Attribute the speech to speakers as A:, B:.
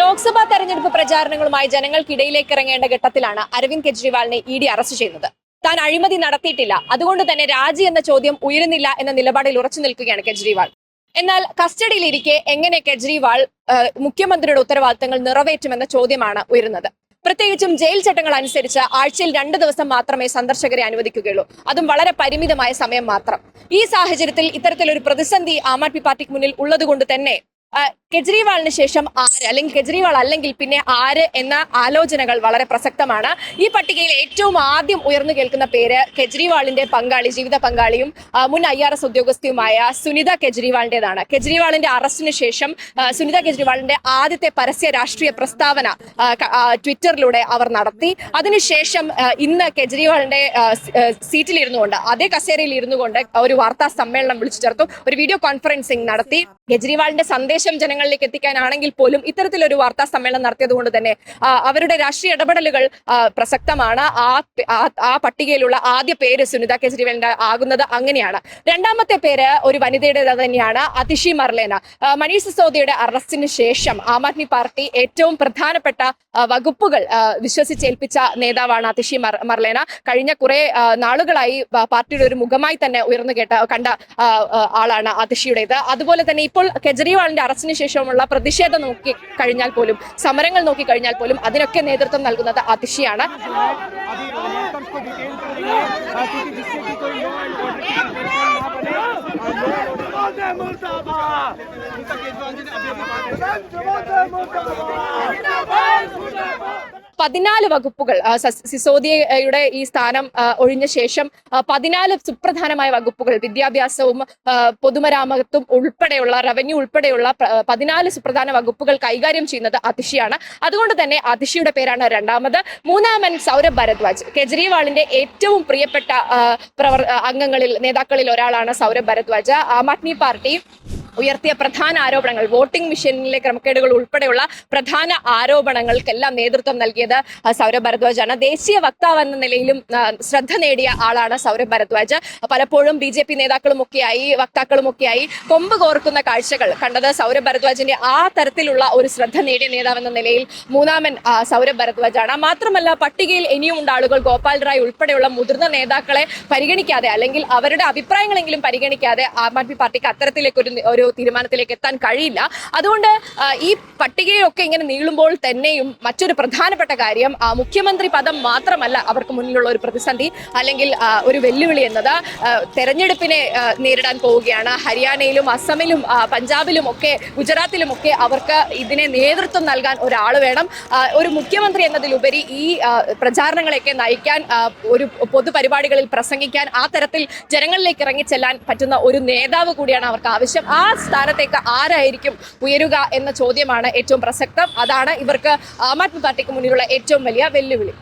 A: ലോക്സഭാ തെരഞ്ഞെടുപ്പ് പ്രചാരണങ്ങളുമായി ജനങ്ങൾക്കിടയിലേക്ക് ഇറങ്ങേണ്ട ഘട്ടത്തിലാണ് അരവിന്ദ് കെജ്രിവാളിനെ ഇ ഡി അറസ്റ്റ് ചെയ്യുന്നത്. താൻ അഴിമതി നടത്തിയിട്ടില്ല. അതുകൊണ്ട് തന്നെ രാജി എന്ന ചോദ്യം ഉയരുന്നില്ല എന്ന നിലപാടിൽ ഉറച്ചു നിൽക്കുകയാണ് കെജ്രിവാൾ. എന്നാൽ കസ്റ്റഡിയിലിരിക്കെ എങ്ങനെ കെജ്രിവാൾ മുഖ്യമന്ത്രിയുടെ ഉത്തരവാദിത്തങ്ങൾ നിറവേറ്റുമെന്ന ചോദ്യമാണ് ഉയരുന്നത്. പ്രത്യേകിച്ചും ജയിൽ ചട്ടങ്ങൾ അനുസരിച്ച് ആഴ്ചയിൽ രണ്ട് ദിവസം മാത്രമേ സന്ദർശകരെ അനുവദിക്കുകയുള്ളൂ. അതും വളരെ പരിമിതമായ സമയം മാത്രം. ഈ സാഹചര്യത്തിൽ ഇത്തരത്തിലൊരു പ്രതിസന്ധി ആം ആദ്മി പാർട്ടിക്ക് മുന്നിൽ ഉള്ളതുകൊണ്ട് തന്നെ കെജ്രിവാളിന് ശേഷം ആര് അല്ലെങ്കിൽ കെജ്രിവാൾ അല്ലെങ്കിൽ പിന്നെ ആര് എന്ന ആലോചനകൾ വളരെ പ്രസക്തമാണ്. ഈ പട്ടികയിൽ ഏറ്റവും ആദ്യം ഉയർന്നു കേൾക്കുന്ന പേര് കെജ്രിവാളിന്റെ പങ്കാളി ജീവിത പങ്കാളിയും മുൻ ഐ ആർ എസ് ഉദ്യോഗസ്ഥയുമായ സുനിത കെജ്രിവാളിന്റേതാണ്. കെജ്രിവാളിന്റെ അറസ്റ്റിന് ശേഷം സുനിത കെജ്രിവാളിന്റെ ആദ്യത്തെ പരസ്യ രാഷ്ട്രീയ പ്രസ്താവന ട്വിറ്ററിലൂടെ അവർ നടത്തി. അതിനുശേഷം ഇന്ന് കെജ്രിവാളിന്റെ സീറ്റിലിരുന്നു കൊണ്ട് അതേ കസേരയിൽ ഇരുന്നുകൊണ്ട് ഒരു വാർത്താ സമ്മേളനം വിളിച്ചു ചേർത്തു. ഒരു വീഡിയോ കോൺഫറൻസിംഗ് നടത്തി. കെജ്രിവാളിന്റെ സന്ദേശം ജനങ്ങളിലേക്ക് എത്തിക്കാനാണെങ്കിൽ പോലും ഇത്തരത്തിലൊരു വാർത്താ സമ്മേളനം നടത്തിയത് കൊണ്ട് തന്നെ അവരുടെ രാഷ്ട്രീയ ഇടപെടലുകൾ പ്രസക്തമാണ്. ആ ആ- പട്ടികയിലുള്ള ആദ്യ പേര് സുനിത കെജ്രിവാളിന്റെ ആകുന്നത് അങ്ങനെയാണ്. രണ്ടാമത്തെ പേര് ഒരു വനിതയുടെ തന്നെയാണ് അതിഷി മർലേന. മനീഷ് സിസോദിയുടെ അറസ്റ്റിന് ശേഷം ആം ആദ്മി പാർട്ടി ഏറ്റവും പ്രധാനപ്പെട്ട വകുപ്പുകൾ വിശ്വസിച്ചേൽപ്പിച്ച നേതാവാണ് അതിഷി മർ മർലേന. കഴിഞ്ഞ കുറെ നാളുകളായി പാർട്ടിയുടെ ഒരു മുഖമായി തന്നെ ഉയർന്നു കേട്ട കണ്ട ആളാണ് അതിഷിയുടേത് അതുപോലെ തന്നെ ഇപ്പോൾ കെജ്രിവാളിന്റെ അറസ്റ്റിന് ശേഷമുള്ള പ്രതിഷേധം നോക്കി കഴിഞ്ഞാൽ പോലും സമരങ്ങൾ നോക്കി കഴിഞ്ഞാൽ പോലും അതിനൊക്കെ നേതൃത്വം നൽകുന്നത് അതിഷിയാണ്
B: अभी वर्कर्स को डिटेन कर रही है ताकि जिससे कि कोई लॉ एंड ऑर्डर की सिचुएशन ना बने और लॉ एंड मुर्दाबाद
A: പതിനാല് വകുപ്പുകൾ സിസോദിയയുടെ ഈ സ്ഥാനം ഒഴിഞ്ഞ ശേഷം പതിനാല് സുപ്രധാനമായ വകുപ്പുകൾ വിദ്യാഭ്യാസവും പൊതുമരാമത്തും ഉൾപ്പെടെയുള്ള റവന്യൂ ഉൾപ്പെടെയുള്ള പതിനാല് സുപ്രധാന വകുപ്പുകൾ കൈകാര്യം ചെയ്യുന്നത് അതിഷിയാണ് അതുകൊണ്ട് തന്നെ അതിഷിയുടെ പേരാണ് രണ്ടാമത്. മൂന്നാമൻ സൗരഭ് ഭരദ്വാജ്. കെജ്രിവാളിന്റെ ഏറ്റവും പ്രിയപ്പെട്ട പ്രവർ അംഗങ്ങളിൽ നേതാക്കളിൽ ഒരാളാണ് സൗരഭ് ഭരദ്വാജ്. ആം ആദ്മി പാർട്ടി ഉയർത്തിയ പ്രധാന ആരോപണങ്ങൾ. വോട്ടിംഗ് മെഷീനിലെ ക്രമക്കേടുകൾ ഉൾപ്പെടെയുള്ള പ്രധാന ആരോപണങ്ങൾക്കെല്ലാം നേതൃത്വം നൽകിയത് സൗരഭ് ഭരദ്വാജാണ്. ദേശീയ വക്താവ് എന്ന നിലയിലും ശ്രദ്ധ നേടിയ ആളാണ് സൗരഭ് ഭരദ്വാജ്. പലപ്പോഴും ബി ജെ പി നേതാക്കളുമൊക്കെയായി വക്താക്കളുമൊക്കെയായി കൊമ്പ് കോർക്കുന്ന കാഴ്ചകൾ കണ്ടത് സൗരഭ് ഭരദ്വാജിന്റെ ആ തരത്തിലുള്ള ഒരു ശ്രദ്ധ നേടിയ നേതാവെന്ന നിലയിൽ മൂന്നാമൻ സൗരഭ് ഭരദ്വാജാണ്. മാത്രമല്ല പട്ടികയിൽ ഇനിയും ഉണ്ട് ആളുകൾ. ഗോപാൽ റായ് ഉൾപ്പെടെയുള്ള മുതിർന്ന നേതാക്കളെ പരിഗണിക്കാതെ അല്ലെങ്കിൽ അവരുടെ അഭിപ്രായങ്ങളെങ്കിലും പരിഗണിക്കാതെ ആം ആദ്മി പാർട്ടിക്ക് അത്തരത്തിലേക്ക് ഒരു ഒരു തീരുമാനത്തിലേക്ക് എത്താൻ കഴിയില്ല. അതുകൊണ്ട് ഈ പട്ടികയൊക്കെ ഇങ്ങനെ നീളുമ്പോൾ തന്നെയും മറ്റൊരു പ്രധാനപ്പെട്ട കാര്യം മുഖ്യമന്ത്രി പദം മാത്രമല്ല അവർക്ക് മുന്നിലുള്ള ഒരു പ്രതിസന്ധി അല്ലെങ്കിൽ ഒരു വെല്ലുവിളി എന്നത് തെരഞ്ഞെടുപ്പിനെ നേരിടാൻ പോവുകയാണ്. ഹരിയാനയിലും അസമിലും പഞ്ചാബിലും ഒക്കെ ഗുജറാത്തിലും ഒക്കെ അവർക്ക് ഇതിനെ നേതൃത്വം നൽകാൻ ഒരാൾ വേണം. ഒരു മുഖ്യമന്ത്രി എന്നതിലുപരി ഈ പ്രചാരണങ്ങളെയൊക്കെ നയിക്കാൻ ഒരു പൊതുപരിപാടികളിൽ പ്രസംഗിക്കാൻ ആ തരത്തിൽ ജനങ്ങളിലേക്ക് ഇറങ്ങിച്ചെല്ലാൻ പറ്റുന്ന ഒരു നേതാവ് കൂടിയാണ് അവർക്ക് ആവശ്യം. ആ സ്ഥാനത്തേക്ക് ആരായിരിക്കും ഉയരുക എന്ന ചോദ്യമാണ് ഏറ്റവും പ്രസക്തം. അതാണ് ഇവർക്ക് ആം ആദ്മി പാർട്ടിക്ക് മുന്നിലുള്ള ഏറ്റവും വലിയ വെല്ലുവിളി.